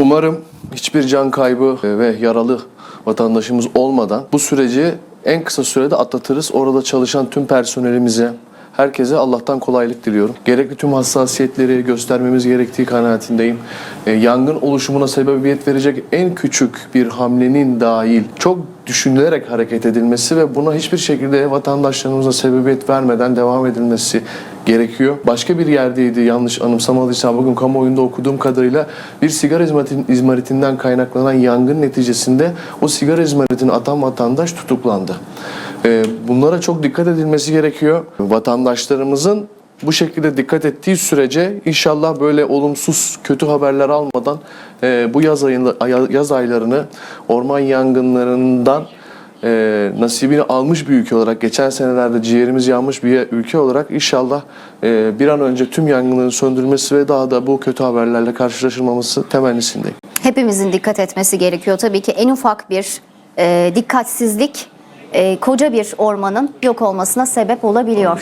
Umarım hiçbir can kaybı e, ve yaralı vatandaşımız olmadan bu süreci en kısa sürede atlatırız. Orada çalışan tüm personelimize, herkese Allah'tan kolaylık diliyorum. Gerekli tüm hassasiyetleri göstermemiz gerektiği kanaatindeyim. E, yangın oluşumuna sebebiyet verecek en küçük bir hamlenin dahil çok düşünülerek hareket edilmesi ve buna hiçbir şekilde vatandaşlarımıza sebebiyet vermeden devam edilmesi gerekiyor. Başka bir yerdeydi yanlış anımsamadıysam bugün kamuoyunda okuduğum kadarıyla bir sigara izmaritin, izmaritinden kaynaklanan yangın neticesinde o sigara izmaritini atan vatandaş tutuklandı. Ee, bunlara çok dikkat edilmesi gerekiyor. Vatandaşlarımızın bu şekilde dikkat ettiği sürece inşallah böyle olumsuz kötü haberler almadan e, bu yaz, ayında, yaz aylarını orman yangınlarından e, nasibini almış bir ülke olarak geçen senelerde ciğerimiz yanmış bir ülke olarak inşallah e, bir an önce tüm yangınların söndürülmesi ve daha da bu kötü haberlerle karşılaşılmaması temennisindeyim. Hepimizin dikkat etmesi gerekiyor. Tabii ki en ufak bir e, dikkatsizlik e, koca bir ormanın yok olmasına sebep olabiliyor.